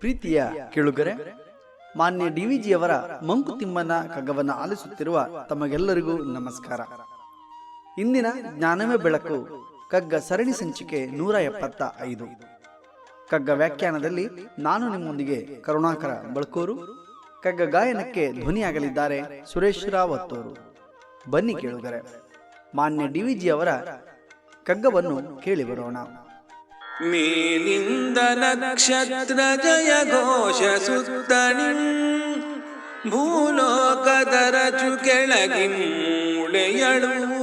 ಪ್ರೀತಿಯ ಕೇಳುಗರೆ, ಮಾನ್ಯ ಡಿವಿಜಿಯವರ ಮಂಕುತಿಮ್ಮನ ಕಗ್ಗವನ್ನು ಆಲಿಸುತ್ತಿರುವ ತಮಗೆಲ್ಲರಿಗೂ ನಮಸ್ಕಾರ. ಇಂದಿನ ಜ್ಞಾನವೇ ಬೆಳಕು, ಕಗ್ಗ ಸರಣಿ ಸಂಚಿಕೆ ನೂರ ಎಪ್ಪತ್ತ ಐದು. ಕಗ್ಗ ವ್ಯಾಖ್ಯಾನದಲ್ಲಿ ನಾನು ನಿಮ್ಮೊಂದಿಗೆ ಕರುಣಾಕರ ಬಳಕೋರು, ಕಗ್ಗ ಗಾಯನಕ್ಕೆ ಧ್ವನಿಯಾಗಲಿದ್ದಾರೆ ಸುರೇಶ್ ರಾವ್ ಅತ್ತೋರು ಬನ್ನಿ ಕೇಳುಗರೆ, ಮಾನ್ಯ ಡಿವಿಜಿ ಅವರ ಕಗ್ಗವನ್ನು ಕೇಳಿ ಬರೋಣ. ಮೇಲಿಂದ ನಕ್ಷತ್ರ ಜಯ ಘೋಷ ಸುತ್ತಣಿಂ. ಭೂಲೋಕದರಚು ಕೆಳಗಿ ಮೂಳೆಯಳು.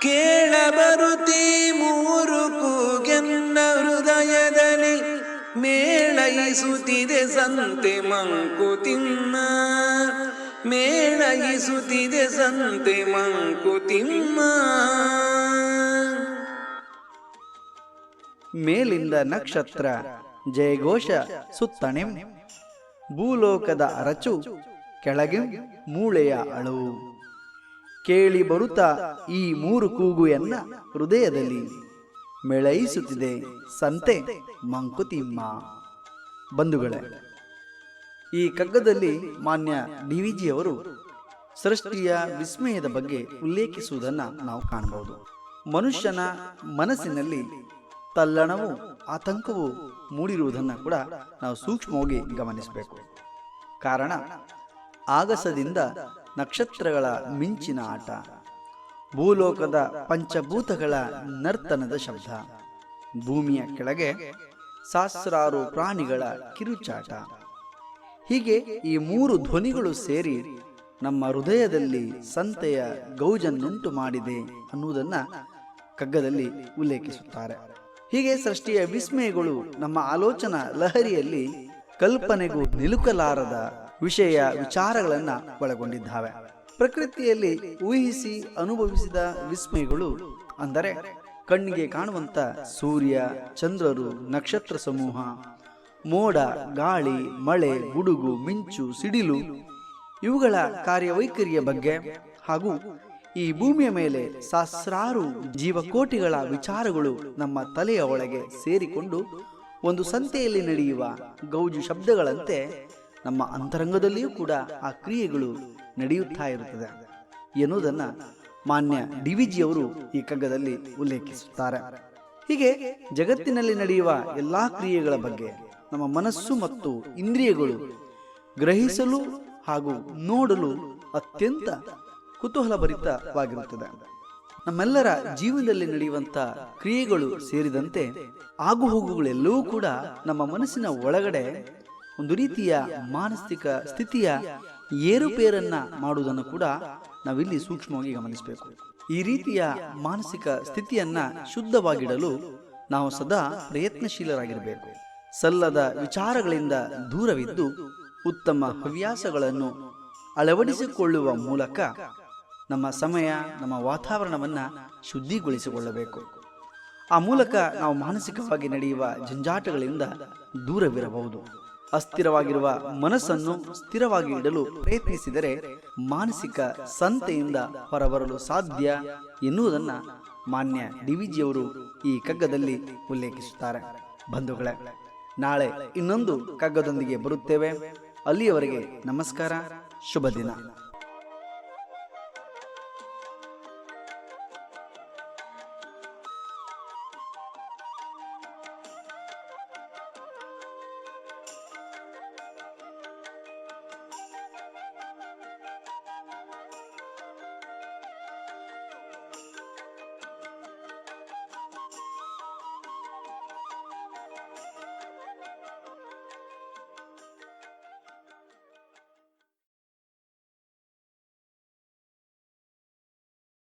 ಕೇಳಬರುತಿ ಮೂರು ಕೂಗೆನ್ನ ಹೃದಯದಲ್ಲಿ ಮೇಳೈಸುತ್ತಿದೆ ಸಂತೆ ಮಂಕುತಿಮ್ಮ ಮೇಳೈಸುತ್ತಿದೆ ಸಂತೆ ಮಂಕುತಿಮ್ಮ ಮೇಲಿಂದ ನಕ್ಷತ್ರ, ಜಯಘೋಷ ಸುತ್ತಣೆ. ಭೂಲೋಕದ ಅರಚು ಕೆಳಗೆ ಮೂಳೆಯ ಅಳು. ಕೇಳಿ ಬರುತ್ತಾ ಈ ಮೂರು ಕೂಗುಯನ್ನ ಹೃದಯದಲ್ಲಿ. ಮೆಳೈಸುತ್ತಿದೆ ಸಂತೆ ಮಂಕುತಿಮ್ಮ. ಬಂಧುಗಳೇ, ಈ ಕಗ್ಗದಲ್ಲಿ ಮಾನ್ಯ ಡಿವಿಜಿಯವರು ಸೃಷ್ಟಿಯ ವಿಸ್ಮಯದ ಬಗ್ಗೆ ಉಲ್ಲೇಖಿಸುವುದನ್ನು ನಾವು ಕಾಣಬಹುದು ಮನುಷ್ಯನ ಮನಸ್ಸಿನಲ್ಲಿ ತಲ್ಲಣವು ಆತಂಕವು ಮೂಡಿರುವುದನ್ನು ಕೂಡ ನಾವು ಸೂಕ್ಷ್ಮವಾಗಿ ಗಮನಿಸಬೇಕು. ಕಾರಣ, ಆಗಸದಿಂದ ನಕ್ಷತ್ರಗಳ ಮಿಂಚಿನ ಆಟ, ಭೂಲೋಕದ ಪಂಚಭೂತಗಳ ನರ್ತನದ ಶಬ್ದ, ಭೂಮಿಯ ಕೆಳಗೆ ಸಹಸ್ರಾರು ಪ್ರಾಣಿಗಳ ಕಿರುಚಾಟ. ಹೀಗೆ ಈ ಮೂರು ಧ್ವನಿಗಳು ಸೇರಿ ನಮ್ಮ ಹೃದಯದಲ್ಲಿ ಸಂತೆಯ ಗೌಜನ್ನುಂಟು ಮಾಡಿದೆ ಅನ್ನುವುದನ್ನು ಕಗ್ಗದಲ್ಲಿ ಉಲ್ಲೇಖಿಸುತ್ತಾರೆ. ಹೀಗೆ ಸೃಷ್ಟಿಯ ವಿಸ್ಮಯಗಳು ನಮ್ಮ ಆಲೋಚನಾ ಲಹರಿಯಲ್ಲಿ ಕಲ್ಪನೆಗೂ ನಿಲುಕಲಾರದ ವಿಷಯ ವಿಚಾರಗಳನ್ನು ಒಳಗೊಂಡಿದ್ದಾವೆ. ಪ್ರಕೃತಿಯಲ್ಲಿ ಊಹಿಸಿ ಅನುಭವಿಸಿದ ವಿಸ್ಮಯಗಳು ಅಂದರೆ ಕಣ್ಣಿಗೆ ಕಾಣುವಂತ ಸೂರ್ಯ, ಚಂದ್ರರು, ನಕ್ಷತ್ರ ಸಮೂಹ, ಮೋಡ, ಗಾಳಿ, ಮಳೆ, ಗುಡುಗು, ಮಿಂಚು, ಸಿಡಿಲು ಇವುಗಳ ಕಾರ್ಯವೈಖರಿಯ ಬಗ್ಗೆ ಹಾಗೂ ಈ ಭೂಮಿಯ ಮೇಲೆ ಸಹಸ್ರಾರು ಜೀವಕೋಟಿಗಳ ವಿಚಾರಗಳು ನಮ್ಮ ತಲೆಯ ಒಳಗೆ ಸೇರಿಕೊಂಡು ಒಂದು ಸಂತೆಯಲ್ಲಿ ನಡೆಯುವ ಗೌಜು ಶಬ್ದಗಳಂತೆ ನಮ್ಮ ಅಂತರಂಗದಲ್ಲಿಯೂ ಕೂಡ ಆ ಕ್ರಿಯೆಗಳು ನಡೆಯುತ್ತಾ ಇರುತ್ತದೆ ಎನ್ನುವುದನ್ನು ಮಾನ್ಯ ಡಿ ವಿಜಿಯವರು ಈ ಕಗ್ಗದಲ್ಲಿ ಉಲ್ಲೇಖಿಸುತ್ತಾರೆ. ಹೀಗೆ ಜಗತ್ತಿನಲ್ಲಿ ನಡೆಯುವ ಎಲ್ಲಾ ಕ್ರಿಯೆಗಳ ಬಗ್ಗೆ ನಮ್ಮ ಮನಸ್ಸು ಮತ್ತು ಇಂದ್ರಿಯಗಳು ಗ್ರಹಿಸಲು ಹಾಗೂ ನೋಡಲು ಅತ್ಯಂತ ಕುತೂಹಲಭರಿತವಾಗಿರುತ್ತದೆ. ನಮ್ಮೆಲ್ಲರ ಜೀವನದಲ್ಲಿ ನಡೆಯುವಂತ ಕ್ರಿಯೆಗಳು ಸೇರಿದಂತೆ ಆಗುಹೋಗುಗಳೆಲ್ಲವೂ ಕೂಡ ನಮ್ಮ ಮನಸ್ಸಿನ ಒಳಗಡೆ ಒಂದು ರೀತಿಯ ಮಾನಸಿಕ ಸ್ಥಿತಿಯ ಏರುಪೇರನ್ನ ಮಾಡುವುದನ್ನು ಕೂಡ ನಾವಿಲ್ಲಿ ಸೂಕ್ಷ್ಮವಾಗಿ ಗಮನಿಸಬೇಕು. ಈ ರೀತಿಯ ಮಾನಸಿಕ ಸ್ಥಿತಿಯನ್ನ ಶುದ್ಧವಾಗಿಡಲು ನಾವು ಸದಾ ಪ್ರಯತ್ನಶೀಲರಾಗಿರಬೇಕು. ಸಲ್ಲದ ವಿಚಾರಗಳಿಂದ ದೂರವಿದ್ದು ಉತ್ತಮ ಹವ್ಯಾಸಗಳನ್ನು ಅಳವಡಿಸಿಕೊಳ್ಳುವ ಮೂಲಕ ನಮ್ಮ ಸಮಯ, ನಮ್ಮ ವಾತಾವರಣವನ್ನು ಶುದ್ಧಿಗೊಳಿಸಿಕೊಳ್ಳಬೇಕು. ಆ ಮೂಲಕ ನಾವು ಮಾನಸಿಕವಾಗಿ ನಡೆಯುವ ಜಂಜಾಟಗಳಿಂದ ದೂರವಿರಬಹುದು. ಅಸ್ಥಿರವಾಗಿರುವ ಮನಸ್ಸನ್ನು ಸ್ಥಿರವಾಗಿ ಇಡಲು ಪ್ರಯತ್ನಿಸಿದರೆ ಮಾನಸಿಕ ಸಂತೆಯಿಂದ ಹೊರಬರಲು ಸಾಧ್ಯ ಎನ್ನುವುದನ್ನು ಮಾನ್ಯ ಡಿವಿಜಿಯವರು ಈ ಕಗ್ಗದಲ್ಲಿ ಉಲ್ಲೇಖಿಸುತ್ತಾರೆ. ಬಂಧುಗಳೇ, ನಾಳೆ ಇನ್ನೊಂದು ಕಗ್ಗದೊಂದಿಗೆ ಬರುತ್ತೇವೆ. ಅಲ್ಲಿಯವರೆಗೆ ನಮಸ್ಕಾರ ಶುಭ ದಿನ